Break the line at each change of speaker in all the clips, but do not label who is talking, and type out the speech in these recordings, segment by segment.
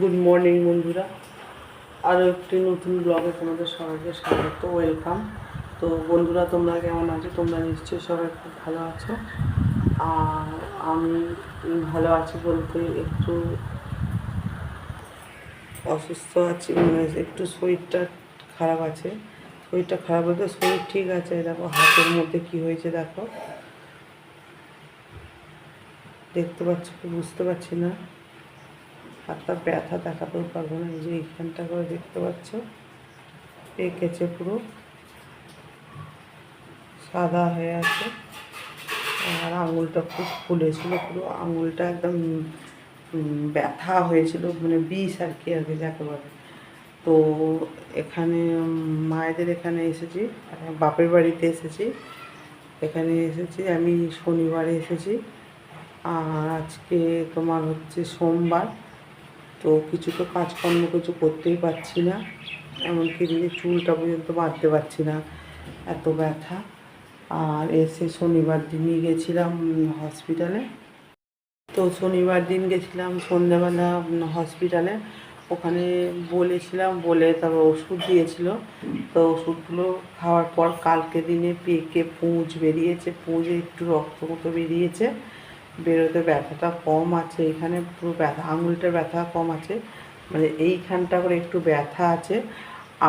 Good morning বন্ধুরা। আরও একটি নতুন ব্লগে তোমাদের সবাইকে স্বাগত ওয়েলকাম তো বন্ধুরা, তোমরা কেমন আছো? তোমরা নিশ্চয়ই সবাই খুব ভালো আছো। আর আমি ভালো আছি বলতে একটু অসুস্থ আছি মানে একটু শরীরটা খারাপ আছে। শরীরটা খারাপ বলতে শরীর ঠিক আছে, দেখো হাতের মধ্যে কি হয়েছে, দেখো। দেখতে পাচ্ছ বুঝতে পারছি না। হাতটা ব্যথা দেখাতেও পারব না, এই যে এইখানটা করে দেখতে পাচ্ছ, পেকেছে পুরো। সাদা হয়ে আছে। আর আঙুলটা খুব ফুলেছিল পুরো, আঙুলটা একদম ব্যথা হয়েছিল মানে বিষ আর কি আর কি যাকে বলে তো এখানে মায়েদের এখানে এসেছি মানে বাপের বাড়িতে এসেছি। এখানে এসেছি, আমি শনিবারে এসেছি। আর আজকে তোমার হচ্ছে সোমবার। তো কিছু তো কাজকর্ম কিছু করতেই পারছি না, এমনকি চুলটা পর্যন্ত বাঁধতে পারছি না, এত ব্যথা। আর এসে শনিবার দিনই গেছিলাম হসপিটালে তো শনিবার দিন গেছিলাম সন্ধ্যাবেলা হসপিটালে ওখানে বলেছিলাম, বলে তারপর ওষুধ দিয়েছিল। তো ওষুধগুলো খাওয়ার পর কালকে দিনে পেকে পুঁজ বেরিয়েছে, পুঁজে একটু রক্ত মতো বেরিয়েছে। বেরোতে ব্যথাটা কম আছে, এখানে পুরো ব্যথা, আঙুলটার ব্যথা কম আছে মানে এইখানটা করে একটু ব্যথা আছে।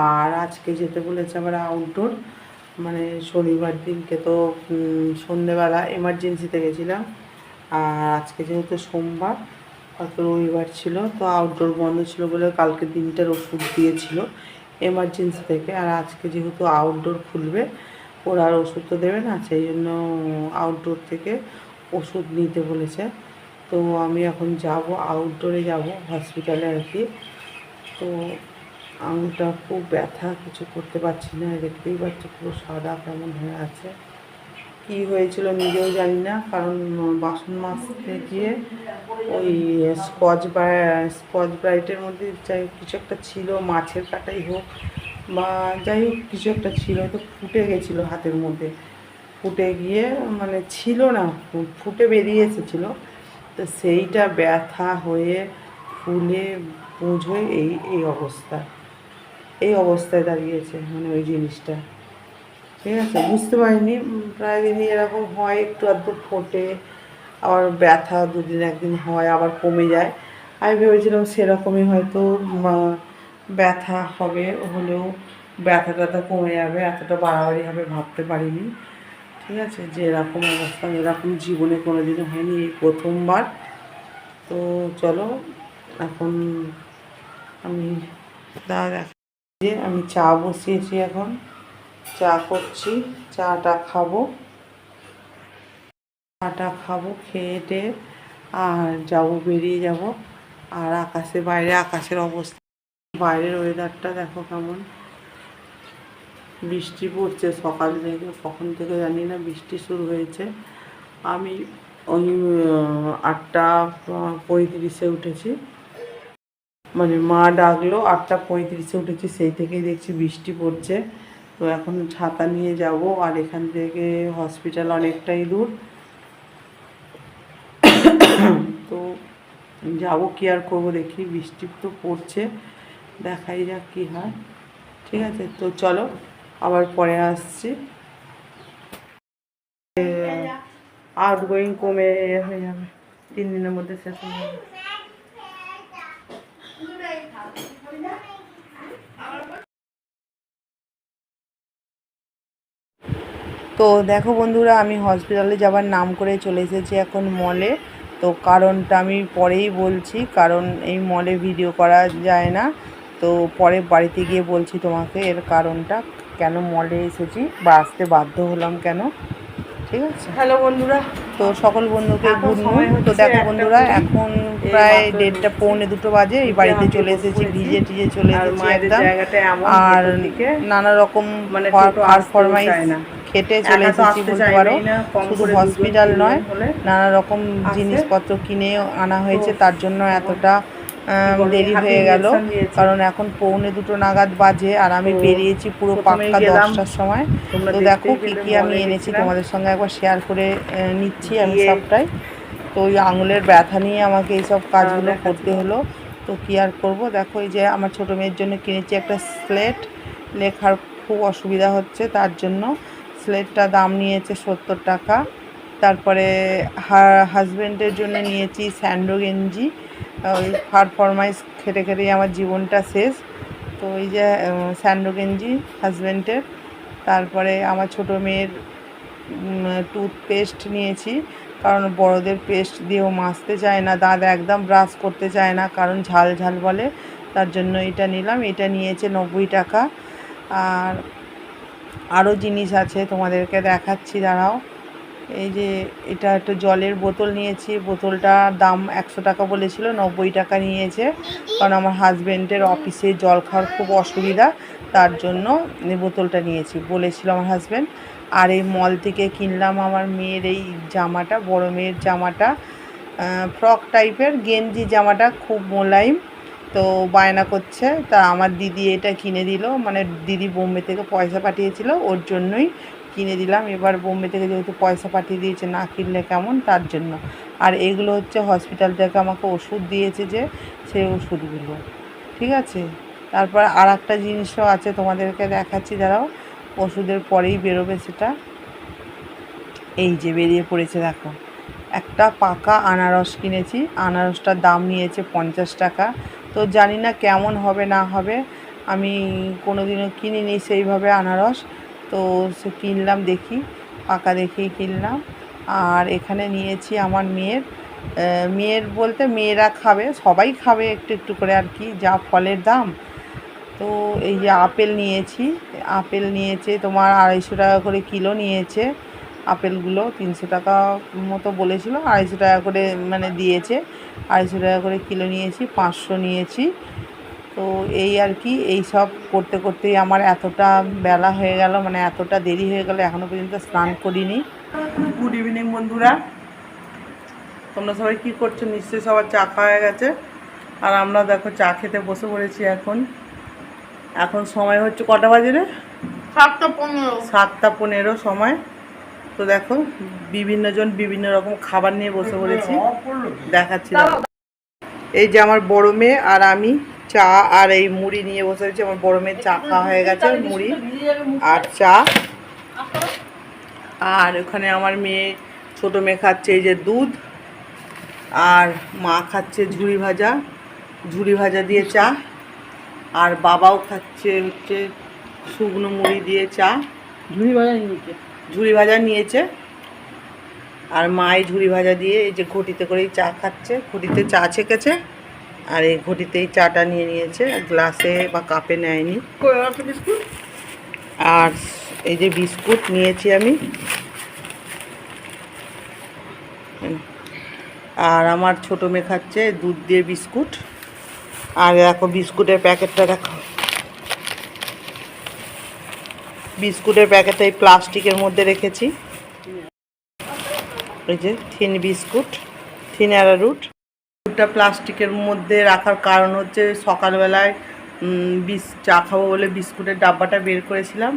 আর আজকে যেতে বলেছে আবার আউটডোর মানে শনিবার দিনকে তো সন্ধেবেলা এমার্জেন্সিতে গেছিলাম। আর আজকে যেহেতু সোমবার হয়তো রবিবার ছিল, তো আউটডোর বন্ধ ছিল বলে কালকে দিনটার ওষুধ দিয়েছিল এমার্জেন্সি থেকে। আর আজকে যেহেতু আউটডোর খুলবে, ওরা আর ওষুধ তো দেবে না, সেই জন্য আউটডোর থেকে ওষুধ নিতে বলেছে। তো আমি এখন যাব আউটডোরে যাব হসপিটালে আর কি। তো আঙুলটা খুব ব্যথা, কিছু করতে পারছি না, দেখতেই পাচ্ছি পুরো সাদা কেমন হয়ে আছে। কি হয়েছিল নিজেও জানি না, কারণ বাসন মাজতে গিয়ে ওই স্কচ স্কচ ব্রাইটের মধ্যে যাই কিছু একটা ছিল, মাছের কাটাই হোক, বা যাই হোক, কিছু একটা ছিল তো ফুটে গেছিল হাতের মধ্যে। ফুটে গিয়ে মানে ছিল না ফুটে বেরিয়ে এসেছিল। তো সেইটা ব্যথা হয়ে, ফুলে পুঁজ এই এই অবস্থা। এই অবস্থায় দাঁড়িয়েছে মানে ওই জিনিসটা। ঠিক আছে? বুঝতে পারিনি, প্রায় দিনই এরকম হয়, একটু আধটু ফোটে, আবার ব্যথা দুদিন একদিন হয়, আবার কমে যায়। আমি ভেবেছিলাম সেরকমই হয়তো ব্যথা হবে, হলেও ব্যথা ট্যাথা কমে যাবে, এতটা বাড়াবাড়ি হবে ভাবতে পারিনি। ঠিক আছে? যে এরকম অবস্থা, এরকম জীবনে কোনো দিনও হয়নি এই প্রথমবার। তো চলো, এখন আমি দাদা যে আমি চা বসিয়েছি এখন। চা করছি, চাটা খাব। চাটা খাব, খেয়ে টেয়ে আর যাব, বেরিয়ে যাব। আর আকাশে বাইরে, আকাশের অবস্থা। বাইরের ওয়েদারটা দেখো কেমন। বৃষ্টি পড়ছে সকাল থেকে, কখন থেকে জানি না, বৃষ্টি শুরু হয়েছে। আমি ওই আটটা পঁয়ত্রিশে উঠেছি। মানে মা ডাকলো, আটটা পঁয়ত্রিশে উঠেছি, সেই থেকেই দেখছি বৃষ্টি পড়ছে। তো এখন ছাতা নিয়ে যাব, আর এখান থেকে হসপিটাল অনেকটাই দূর। তো যাব কি আর করব দেখি, বৃষ্টি তো পড়ছে, দেখাই যাক কী হয়। ঠিক আছে, তো চলো। আবার পরে আসছি। আউট গোয়িং কমে হয়ে যাবে। তিন দিনের মধ্যে শেষ হয়ে যাবে। তো দেখো বন্ধুরা, আমি হসপিটালে যাবার নাম করে চলে এসেছি এখন মলে তো কারণটা আমি পরেই বলছি, কারণ এই মলে ভিডিও করা যায় না। তো পরে বাড়িতে গিয়ে বলছি তোমাকে এর কারণটা। কেন মলে এসেছি বা আসতে বাধ্য হলাম কেন? ঠিক আছে? হ্যালো বন্ধুরা। তো সকল বন্ধুকে গুড তো দেখো বন্ধুরা এখন প্রায় দেড়টা পৌনে দুটো বাজে। এই বাড়িতে চলে এসেছি ভিজে টিজে চলে এসেছি একদম। আর নানা রকম
মানে টোটো আসতেও না।
খেটে চলে এসেছি বলতে পারো। শুধু হসপিটাল নয় নানা রকম জিনিসপত্র কিনে আনা হয়েছে তার জন্য এতটা দেরি হয়ে গেল। কারণ এখন পৌনে দুটো নাগাদ বাজে আর আমি বেরিয়েছি পুরো পাক্কা দশটার সময়। তো দেখো কি কি আমি এনেছি তোমাদের সঙ্গে একবার শেয়ার করে নিচ্ছি আমি সবটাই। তো ওই আঙুলের ব্যথা নিয়ে আমাকে এইসব কাজগুলো করতে হলো। তো কী আর করব? দেখো এই যে আমার ছোটো মেয়ের জন্য কিনেছি একটা স্লেট লেখার খুব অসুবিধা হচ্ছে তার জন্য। স্লেটটা দাম নিয়েছে সত্তর টাকা। তারপরে হাজব্যান্ডের জন্য নিয়েছি স্যান্ডো গেঞ্জি। ওই পারফরমাইজ খেটে খেটেই আমার জীবনটা শেষ। তো ওই যে স্যান্ডো গেঞ্জি হাজব্যান্ডের তারপরে আমার ছোটো মেয়ের টুথপেস্ট নিয়েছি। কারণ বড়দের পেস্ট দিয়েও মাজতে চায় না, দাঁত একদম ব্রাশ করতে চায় না, কারণ ঝাল ঝাল বলে। তার জন্য এটা নিলাম, এটা নিয়েছে নব্বই টাকা। আর আরও জিনিস আছে তোমাদেরকে দেখাচ্ছি, দাঁড়াও। এই যে এটা একটা জলের বোতল নিয়েছি। বোতলটার দাম একশো টাকা বলেছিল, নব্বই টাকা নিয়েছে। কারণ আমার হাজব্যান্ডের অফিসে জল খাওয়ার খুব অসুবিধা, তার জন্য বোতলটা নিয়েছি বলেছিল আমার হাজব্যান্ড আর এই মল থেকে কিনলাম আমার মেয়ের এই জামাটা, বড় মেয়ের জামাটা। ফ্রক টাইপের, গেঞ্জি জামাটা খুব মোলায়েম। তো বায়না করছে, তা আমার দিদি এটা কিনে দিল। মানে দিদি বোম্বে থেকে পয়সা পাঠিয়েছিল, ওর জন্যই কিনে দিলাম। এবার বোম্বে থেকে যেহেতু পয়সা পাঠিয়ে দিয়েছে, না কিনলে কেমন? তার জন্য। আর এগুলো হচ্ছে হসপিটাল থেকে আমাকে ওষুধ দিয়েছে যে, সেই ওষুধগুলো। ঠিক আছে? তারপর আর একটা জিনিসও আছে তোমাদেরকে দেখাচ্ছি, দাঁড়াও। ওষুধের পরেই বেরোবে সেটা। এই যে বেরিয়ে পড়েছে, দেখো। একটা পাকা আনারস কিনেছি। আনারসটার দাম নিয়েছে পঞ্চাশ টাকা। তো জানি না কেমন হবে, না হবে। আমি কোনো দিনও কিনিনি সেইভাবে আনারস। তো সে কিনলাম দেখি, পাকা দেখেই কিনলাম। আর এখানে নিয়েছি আমার মেয়ের মেয়ের বলতে মেয়েরা খাবে, সবাই খাবে একটু একটু করে আর কি, যা ফলের দাম। তো এই যে আপেল নিয়েছি, আপেল নিয়েছে তোমার আড়াইশো টাকা করে কিলো নিয়েছে। আপেলগুলো তিনশো টাকা মতো বলেছিল, আড়াইশো টাকা করে মানে দিয়েছে। আড়াইশো টাকা করে কিলো নিয়েছি, পাঁচশো নিয়েছি। তো এই আর কি এই সব করতে করতেই আমার এতটা বেলা হয়ে গেল মানে এতটা দেরি হয়ে গেল এখনও পর্যন্ত স্নান করিনি। গুড ইভিনিং বন্ধুরা। তোমরা সবাই কী করছ? নিশ্চয়ই সবার চা খাওয়া গেছে। আর আমরা দেখো চা খেতে বসে পড়েছি এখন। এখন সময় হচ্ছে কটা বাজে রে?
সাতটা পনেরো।
সাতটা পনেরো সময়। তো দেখো বিভিন্ন জন বিভিন্ন রকম খাবার নিয়ে বসে পড়েছি। দেখাচ্ছি এই যে আমার বড় মেয়ে আর আমি। চা আর এই মুড়ি নিয়ে বসে রয়েছি। আমার বড় মেয়ের চা খাওয়া হয়ে গেছে মুড়ি আর চা। আর ওখানে আমার মেয়ে ছোট মেয়ে খাচ্ছে এই যে দুধ আর মা খাচ্ছে ঝুড়ি ভাজা ঝুড়ি ভাজা দিয়ে চা আর বাবাও খাচ্ছে হচ্ছে শুকনো মুড়ি দিয়ে চা।
ঝুড়ি ভাজা নিয়েছে?
ঝুড়ি ভাজা নিয়েছে আর মাই ঝুড়ি ভাজা দিয়ে এই যে ঘটিতে করেই চা খাচ্ছে ঘটিতে চা ছেঁকেছে। আর এই ঘটিতেই চাটা নিয়ে নিয়েছে গ্লাসে বা কাপে নেয়নি।
বিস্কুট?
আর এই যে বিস্কুট নিয়েছি আমি। আর আমার ছোটো মেয়ে খাচ্ছে দুধ দিয়ে বিস্কুট। আর দেখো বিস্কুটের প্যাকেটটা দেখো। বিস্কুটের প্যাকেটটা এই প্লাস্টিকের মধ্যে রেখেছি। এই যে থিন বিস্কুট থিন অ্যারারুট। বিস্কুটটা প্লাস্টিকের মধ্যে রাখার কারণ হচ্ছে সকালবেলায় বিস, চা খাব বলে বিস্কুটের ডাব্বাটা বের করেছিলাম।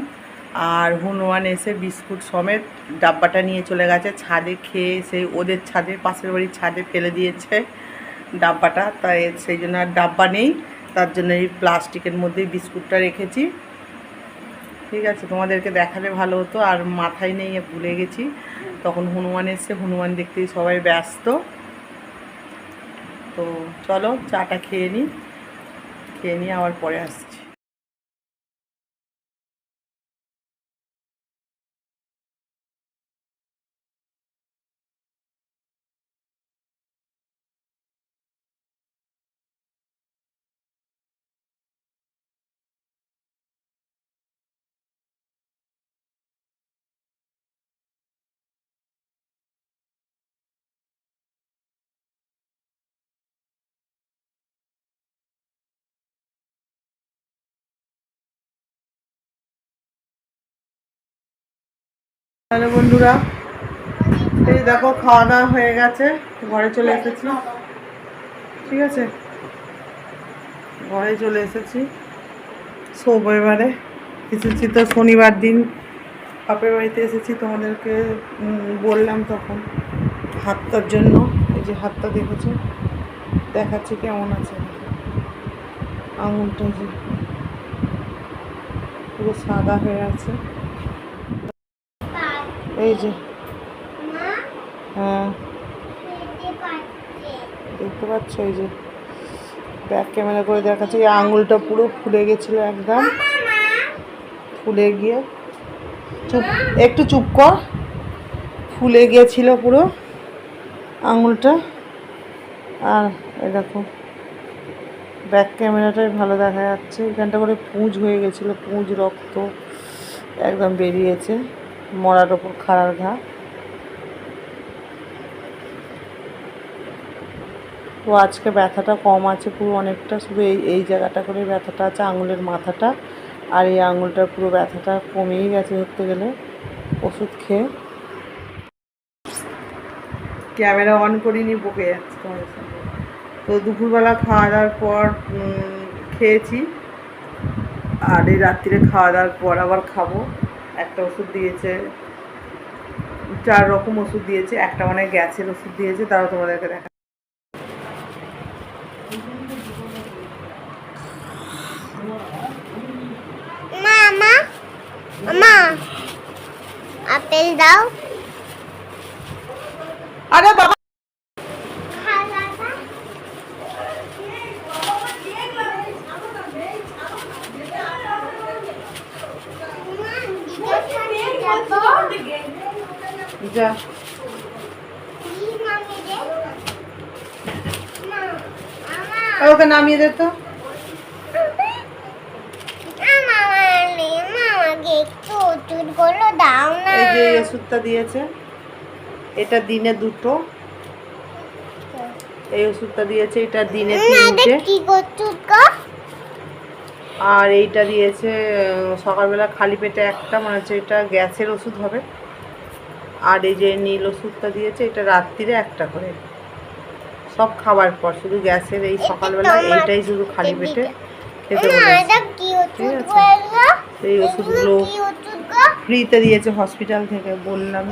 আর হনুমান এসে বিস্কুট সমেত ডাব্বাটা নিয়ে চলে গেছে, ছাদে খেয়ে সেই ওদের ছাদে পাশের বাড়ির ছাদে ফেলে দিয়েছে ডাব্বাটা। তাই সেই জন্য আর ডাব্বা নেই, তার জন্য এই প্লাস্টিকের মধ্যেই বিস্কুটটা রেখেছি। ঠিক আছে, তোমাদেরকে দেখালে ভালো হতো, আর মাথায় নেই, ভুলে গেছি। তখন হনুমান এসছে হনুমান দেখতেই সবাই ব্যস্ত। তো চলো চাটা খেয়ে নিই। খেয়ে নিয়ে আবার পরে আসছি। হ্যালো বন্ধুরা, এই দেখো খাওয়া দাওয়া হয়ে গেছে, ঘরে চলে এসেছি। ঠিক আছে? ঘরে চলে এসেছি। শোবো এবারে। এসেছি তো শনিবার দিন। বাপের বাড়িতে এসেছি তোমাদেরকে বললাম তখন হাতটার জন্য। এই যে হাতটা দেখেছ? দেখাচ্ছি কেমন আছে? আঙুলটা যে পুরো সাদা হয়ে আছে। এই যে। হ্যাঁ। দেখতে পাচ্ছ। এই যে। ব্যাক ক্যামেরা করে দেখাচ্ছে। এই আঙুলটা পুরো ফুলে গেছিল একদম। ফুলে গিয়ে। চুপ একটু চুপ কর। ফুলে গিয়েছিল পুরো আঙুলটা। আর এই দেখো ব্যাক ক্যামেরাটাই ভালো দেখা যাচ্ছে। এখানটা করে পুঁজ হয়ে গেছিল পুঁজ রক্ত একদম বেরিয়েছে। মরার ওপর খাড়ার ঘা। তো আজকে ব্যথাটা কম আছে পুরো অনেকটা, শুধু এই এই জায়গাটা করে ব্যথাটা আছে, আঙুলের মাথাটা। আর এই আঙুলটার পুরো ব্যথাটা কমেই গেছে ধরতে গেলে, ওষুধ খেয়ে। ক্যামেরা অন করিনি বকে যাচ্ছে তো দুপুরবেলা খাওয়া দাওয়ার পর খেয়েছি। আর এই রাত্রিরে খাওয়া দাওয়ার পর আবার খাব। একটা ওষুধ দিয়েছে। চার রকম ওষুধ দিয়েছে একটা মানে গ্যাসের ওষুধ দিয়েছে তাও তোমাদেরকে দেখা
মা আপেল দাও।
আরে বাবা যা। আর ওকে নামিয়ে দে তো। এই যে ওষুধটা দিয়েছে এটা দিনে দুটো। এই ওষুধটা দিয়েছে এটা দিনে তিনটে। আর এইটা দিয়েছে সকালবেলা খালি পেটে একটা মানে হচ্ছে এটা গ্যাসের ওষুধ হবে। আর এই যে নীল ওষুধটা দিয়েছে এটা রাত্রিরে একটা করে। সব খাবার পর শুধু গ্যাসের এই সকালবেলা এইটাই শুধু খালি পেটে খেতে ঠিক আছে। এই ওষুধগুলো ফ্রিতে দিয়েছে হসপিটাল থেকে বললাম।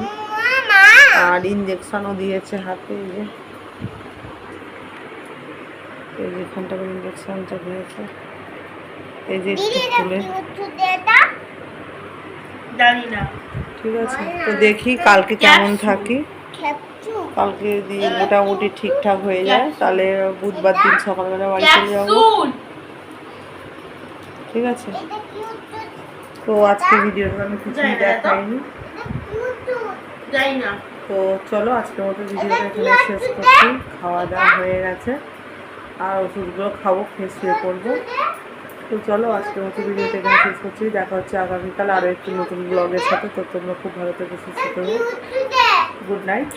আর ইঞ্জেকশনও দিয়েছে হাতে এই যে। এই যে এখানটা ইঞ্জেকশনটা দিয়েছে। এই যে একটু খুলে।
জানি না।
ঠিক আছে। তো দেখি কালকে কেমন থাকি। কালকে যদি মোটামুটি ঠিকঠাক হয়ে যায় তাহলে বুধবার দিন সকালবেলা বাড়ি চলে যাব। ঠিক আছে। তো আজকে ভিডিওটা আমি কিছুই দেখাইনি। তো চলো আজকের মতো ভিডিওটা এখানে শেষ করছি। খাওয়া দাওয়া হয়ে গেছে। আর ওষুধগুলো খাব খেয়ে শুয়ে পড়ব। তো চলো আজকের মতো ভিডিওটা এখানে শেষ করছি। দেখা হচ্ছে আগামীকাল আরও একটি নতুন ব্লগের সাথে। তো তোমরা খুব ভালো থেকে, সুস্থ
করব
গুড নাইট